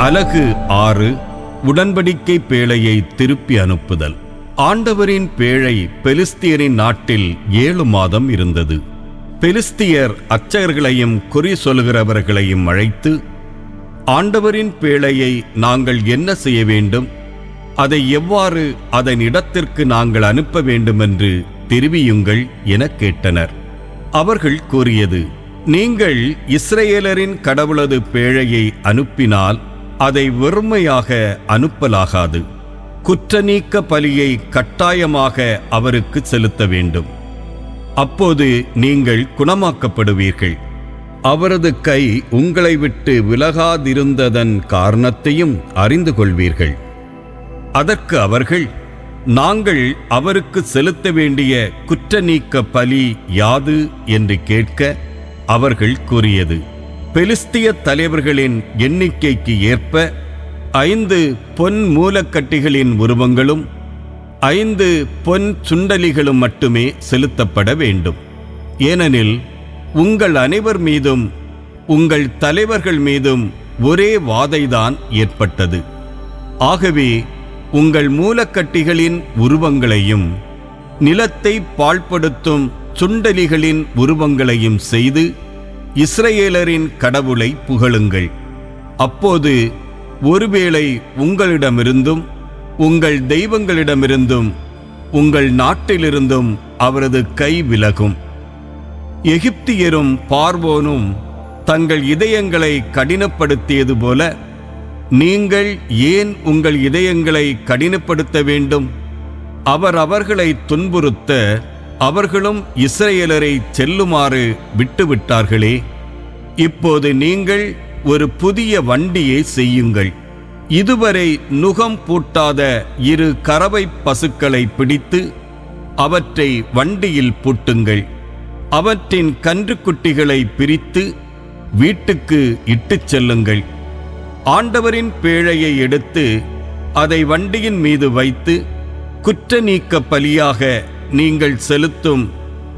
அலகு ஆறு உடன்படிக்கை பேழையை திருப்பி அனுப்புதல். ஆண்டவரின் பேழை பெலிஸ்தியரின் நாட்டில் ஏழு மாதம் இருந்தது. பெலிஸ்தியர் அச்சகர்களையும் குறி சொல்கிறவர்களையும் அழைத்து ஆண்டவரின் பேழையை நாங்கள் என்ன செய்ய வேண்டும்? அதை எவ்வாறு அதன் இடத்திற்கு நாங்கள் அனுப்ப வேண்டுமென்று தெரிவியுங்கள் எனக் கேட்டனர். அவர்கள் கூறியது நீங்கள் இஸ்ரேலரின் கடவுளது பேழையை அனுப்பினால் அதை வெறுமையாக அனுப்பலாகாது. குற்றநீக்க பலியை கட்டாயமாக அவருக்கு செலுத்த வேண்டும். அப்போது நீங்கள் குணமாக்கப்படுவீர்கள். அவரது கை உங்களை விட்டு விலகாதிருந்ததன் காரணத்தையும் அறிந்து கொள்வீர்கள். அதற்கு அவர்கள் நாங்கள் அவருக்கு செலுத்த வேண்டிய குற்ற நீக்க பலி யாது? என்று கேட்க அவர்கள் கூறியது. பெலிஸ்திய தலைவர்களின் எண்ணிக்கைக்கு ஏற்ப ஐந்து பொன் மூலக்கட்டிகளின் உருவங்களும் ஐந்து பொன் சுண்டலிகளும் மட்டுமே செலுத்தப்பட வேண்டும். ஏனெனில் உங்கள் அனைவர் மீதும் உங்கள் தலைவர்கள் மீதும் ஒரே வாதைதான் ஏற்பட்டது. ஆகவே உங்கள் மூலக்கட்டிகளின் உருவங்களையும் நிலத்தை பாழ்படுத்தும் சுண்டலிகளின் உருவங்களையும் செய்து இஸ்ரேலரின் கடவுளை புகழுங்கள். அப்போது ஒருவேளை உங்களிடமிருந்தும் உங்கள் தெய்வங்களிடமிருந்தும் உங்கள் நாட்டிலிருந்தும் அவரது கை விலகும். எகிப்தியரும் பார்வோனும் தங்கள் இதயங்களை கடினப்படுத்தியது போல நீங்கள் ஏன் உங்கள் இதயங்களை கடினப்படுத்த வேண்டும்? அவர் அவர்களை துன்புறுத்த அவர்களும் இஸ்ரேலரை செல்லுமாறு விட்டுவிட்டார்களே. இப்போது நீங்கள் ஒரு புதிய வண்டியை செய்யுங்கள். இதுவரை நுகம் பூட்டாத இரு கறவை பசுக்களை பிடித்து அவற்றை வண்டியில் பூட்டுங்கள். அவற்றின் கன்றுக்குட்டிகளை பிரித்து வீட்டுக்கு இட்டுச் செல்லுங்கள். ஆண்டவரின் பேழையை எடுத்து அதை வண்டியின் மீது வைத்து குற்ற நீக்க பலியாக நீங்கள் செலுத்தும்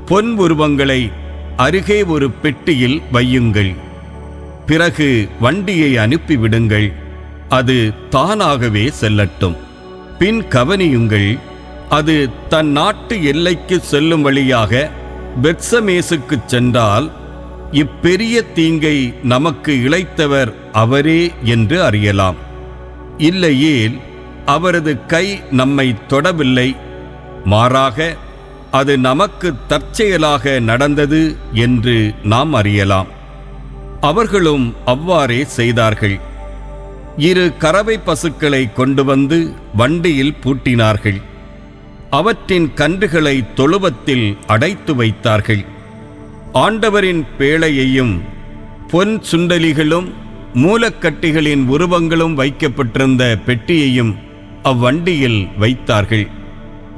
பொன் உருவங்களை அருகே ஒரு பெட்டியில் வையுங்கள். பிறகு வண்டியை அனுப்பிவிடுங்கள். அது தானாகவே செல்லட்டும். பின் கவனியுங்கள் அது தன் நாட்டு எல்லைக்கு செல்லும் வழியாக பெட்சமேசுக்கு சென்றால் இப்பெரிய தீங்கை நமக்கு இழைத்தவர் அவரே என்று அறியலாம். இல்லையேல் அவரது கை நம்மை தொடவில்லை மாறாக அது நமக்கு தற்செயலாக நடந்தது என்று நாம் அறியலாம். அவர்களும் அவ்வாறே செய்தார்கள். இரு கறவை பசுக்களை கொண்டு வந்து வண்டியில் பூட்டினார்கள். அவற்றின் கன்றுகளை தொழுவத்தில் அடைத்து வைத்தார்கள். ஆண்டவரின் பேழையையும் பொன் சுண்டலிகளும் மூலக்கட்டிகளின் உருவங்களும் வைக்கப்பட்டிருந்த பெட்டியையும் அவ்வண்டியில் வைத்தார்கள்.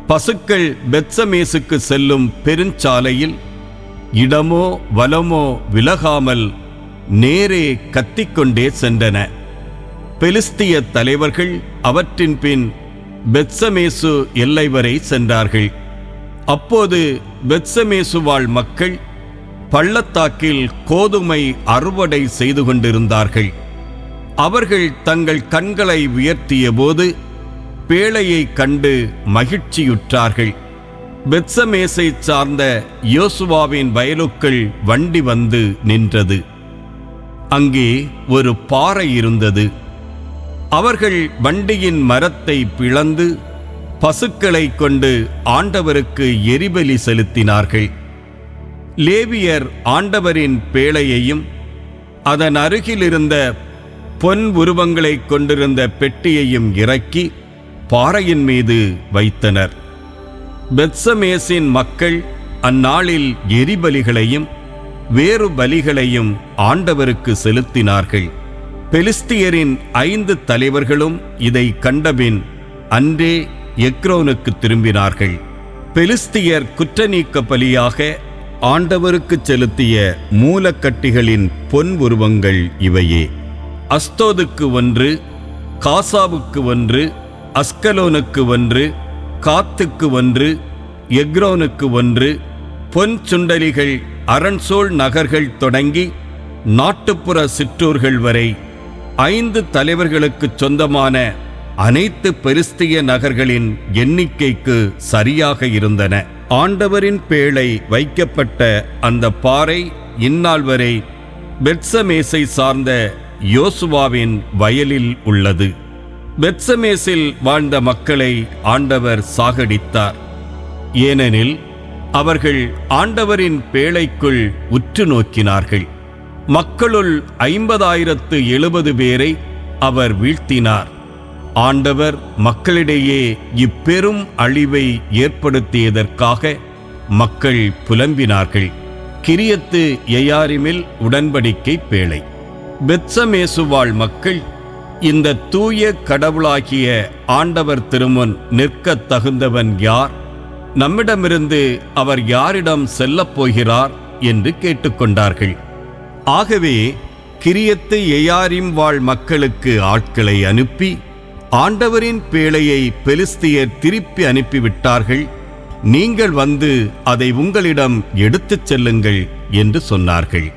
பசுக்கள் பெத்சமேசுக்கு செல்லும் பெருஞ்சாலையில் இடமோ வலமோ விலகாமல் நேரே கத்திக்கொண்டே சென்றன. பெலிஸ்திய தலைவர்கள் அவற்றின் பின் பெத்சமேசு எல்லை வரை சென்றார்கள். அப்போது பெத்சமேசுவாழ் மக்கள் பள்ளத்தாக்கில் கோதுமை அறுவடை செய்து கொண்டிருந்தார்கள். அவர்கள் தங்கள் கண்களை உயர்த்திய போது பேழையை கண்டு மகிழ்ச்சியுற்றார்கள். பெத்சமேசை சார்ந்த யோசுவாவின் வயலுக்குள் வண்டி வந்து நின்றது. அங்கே ஒரு பாறை இருந்தது. அவர்கள் வண்டியின் மரத்தை பிளந்து பசுக்களை கொண்டு ஆண்டவருக்கு எரிபலி செலுத்தினார்கள். லேவியர் ஆண்டவரின் பேழையையும் அதன் அருகிலிருந்த பொன் உருவங்களைக் கொண்டிருந்த பெட்டியையும் இறக்கி பாறையின் மீது வைத்தனர். பெத்சமேசின் மக்கள் அந்நாளில் எரிபலிகளையும் வேறு பலிகளையும் ஆண்டவருக்கு செலுத்தினார்கள். பெலிஸ்தியரின் ஐந்து தலைவர்களும் இதை கண்டபின் அன்றே எக்ரோனுக்கு திரும்பினார்கள். பெலிஸ்தியர் குற்றநீக்க பலியாக ஆண்டவருக்கு செலுத்திய மூலக்கட்டிகளின் பொன் உருவங்கள் இவையே. அஸ்தோதுக்கு ஒன்று காசாவுக்கு ஒன்று அஸ்கலோனுக்கு ஒன்று காத்துக்கு ஒன்று எக்ரோனுக்கு ஒன்று பொன் சுண்டலிகள் அரண்சோல் நகர்கள் தொடங்கி நாட்டுப்புற சிற்றூர்கள் வரை ஐந்து தலைவர்களுக்குச் சொந்தமான அனைத்து பெரிஸ்திய நகர்களின் எண்ணிக்கைக்கு சரியாக இருந்தன. ஆண்டவரின் பேழை வைக்கப்பட்ட அந்த பாறை இந்நாள் வரை பெட்சமேசை சார்ந்த யோசுவாவின் வயலில் உள்ளது. பெட்சமேசில் வாழ்ந்த மக்களை ஆண்டவர் சாகடித்தார். ஏனெனில் அவர்கள் ஆண்டவரின் பேழைக்குள் உற்று நோக்கினார்கள். மக்களுள் ஐம்பதாயிரத்து எழுபது பேரை அவர் வீழ்த்தினார். ஆண்டவர் மக்களிடையே இப்பெரும் அழிவை ஏற்படுத்தியதற்காக மக்கள் புலம்பினார்கள். கிரியத்து எயாரிமில் உடன்படிக்கை பேழை. பெத்சமேசுவாழ் மக்கள் இந்த தூய கடவுளாகிய ஆண்டவர் திருமுன் நிற்கத் தகுந்தவன் யார்? நம்மிடமிருந்து அவர் யாரிடம் செல்லப் போகிறார் என்று கேட்டுக்கொண்டார்கள். ஆகவே கிரியத்து எயாரிம் வாழ் மக்களுக்கு ஆட்களை அனுப்பி ஆண்டவரின் பேழையை பெலிஸ்தியர் திருப்பி அனுப்பிவிட்டார்கள். நீங்கள் வந்து அதை உங்களிடம் எடுத்துச் செல்லுங்கள் என்று சொன்னார்கள்.